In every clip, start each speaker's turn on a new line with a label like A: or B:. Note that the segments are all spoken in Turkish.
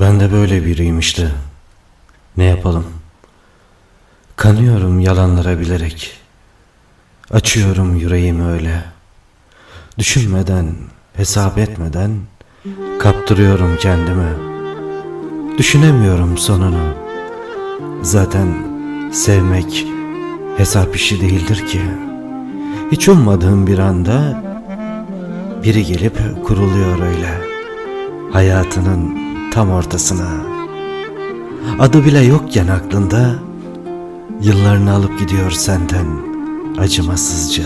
A: Ben de böyle biriyim işte. Ne yapalım? Kanıyorum yalanlara bilerek. Açıyorum yüreğimi öyle. Düşünmeden, hesap etmeden kaptırıyorum kendimi. Düşünemiyorum sonunu. Zaten sevmek hesap işi değildir ki. Hiç ummadığım bir anda biri gelip kuruluyor öyle. Hayatının tam ortasına. Adı bile yokken aklında yıllarını alıp gidiyor senden acımasızca.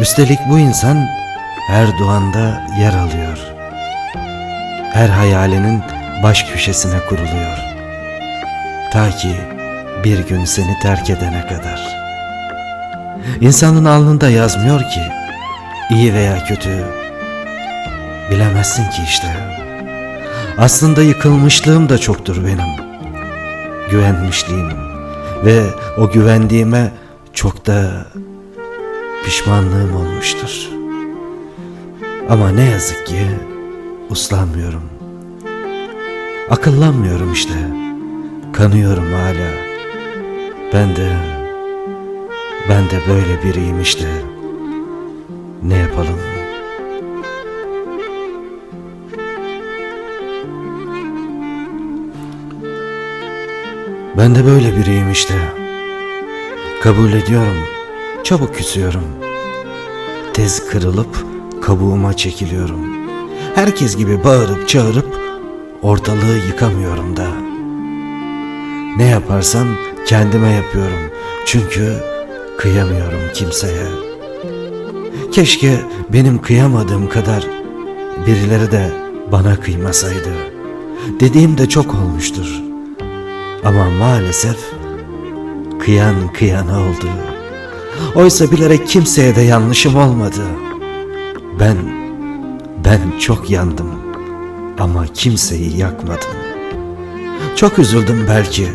A: Üstelik bu insan her duanda yer alıyor. Her hayalinin baş köşesine kuruluyor. Ta ki bir gün seni terk edene kadar. İnsanın alnında yazmıyor ki iyi veya kötü. Bilemezsin ki işte. Aslında yıkılmışlığım da çoktur benim. Güvenmişliğim ve o güvendiğime çok da pişmanlığım olmuştur. Ama ne yazık ki uslanmıyorum. Akıllanmıyorum işte. Kanıyorum hala. Ben de ben de böyle biriyim işte. Ne yapalım? Ben de böyle biriyim işte. Kabul ediyorum. Çabuk küsüyorum. Tez kırılıp kabuğuma çekiliyorum. Herkes gibi bağırıp çağırıp ortalığı yıkamıyorum da. Ne yaparsam kendime yapıyorum. Çünkü kıyamıyorum kimseye. Keşke benim kıyamadığım kadar birileri de bana kıymasaydı. Dediğim de çok olmuştur. Ama maalesef kıyan kıyana oldu. Oysa bilerek kimseye de yanlışım olmadı. Ben, ben çok yandım ama kimseyi yakmadım. Çok üzüldüm belki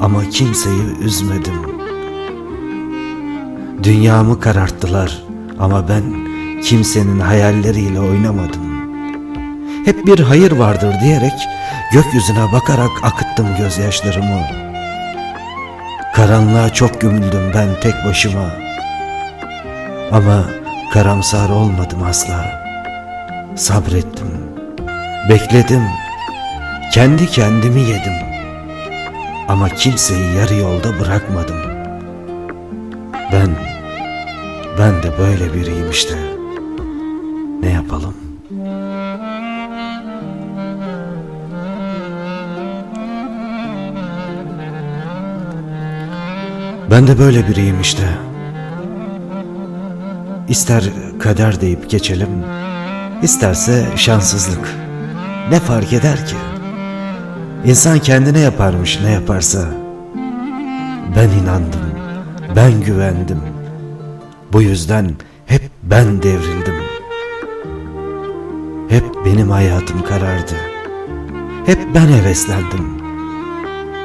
A: ama kimseyi üzmedim. Dünyamı kararttılar ama ben kimsenin hayalleriyle oynamadım. Hep bir hayır vardır diyerek gökyüzüne bakarak akıttım gözyaşlarımı. Karanlığa çok gömüldüm ben tek başıma. Ama karamsar olmadım asla. Sabrettim. Bekledim. Kendi kendimi yedim. Ama kimseyi yarı yolda bırakmadım. Ben ben de böyle biriyim işte. Ben de böyle biriyim işte. İster kader deyip geçelim, isterse şanssızlık. Ne fark eder ki? İnsan kendine yaparmış ne yaparsa. Ben inandım, ben güvendim. Bu yüzden hep ben devrildim. Hep benim hayatım karardı. Hep ben heveslendim.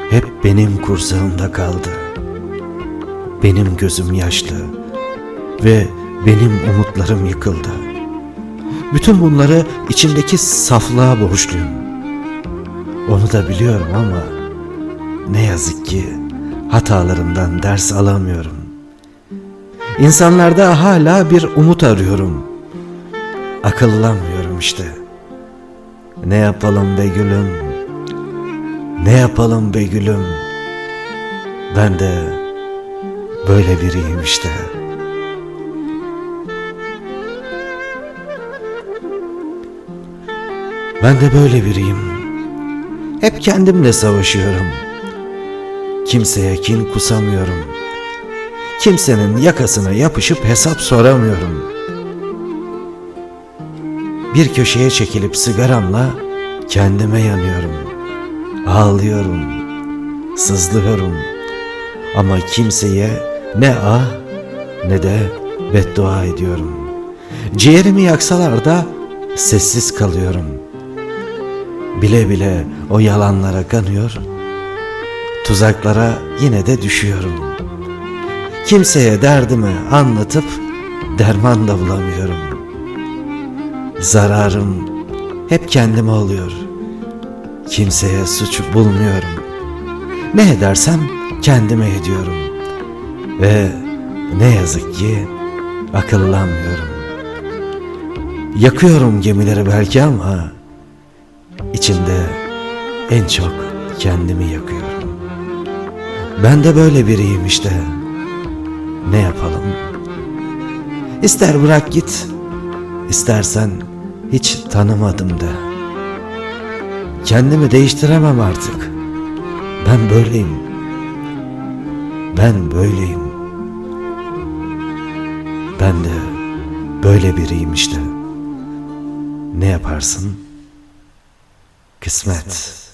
A: Hep benim kursağımda kaldı. Benim gözüm yaşlı ve benim umutlarım yıkıldı. Bütün bunları içimdeki saflığa borçluyum. Onu da biliyorum ama ne yazık ki hatalarımdan ders alamıyorum. İnsanlarda hala bir umut arıyorum. Akıllanmıyorum işte. Ne yapalım be gülüm? Ne yapalım be gülüm? Ben de böyle biriyim işte. Ben de böyle biriyim. Hep kendimle savaşıyorum. Kimseye kin kusamıyorum. Kimsenin yakasına yapışıp hesap soramıyorum. Bir köşeye çekilip sigaramla kendime yanıyorum. Ağlıyorum. Sızlıyorum. Ama kimseye ne ah ne de beddua ediyorum. Ciğerimi yaksalar da sessiz kalıyorum. Bile bile o yalanlara kanıyor, tuzaklara yine de düşüyorum. Kimseye derdimi anlatıp derman da bulamıyorum. Zararım hep kendime oluyor. Kimseye suç bulmuyorum. Ne edersem kendime ediyorum. Ve ne yazık ki akıllanmıyorum. Yakıyorum gemileri belki ama içinde en çok kendimi yakıyorum. Ben de böyle biriyim işte. Ne yapalım? İster bırak git, istersen hiç tanımadım de. Kendimi değiştiremem artık. Ben böyleyim. Ben böyleyim. Ben de böyle biriyim işte. Ne yaparsın? Kısmet.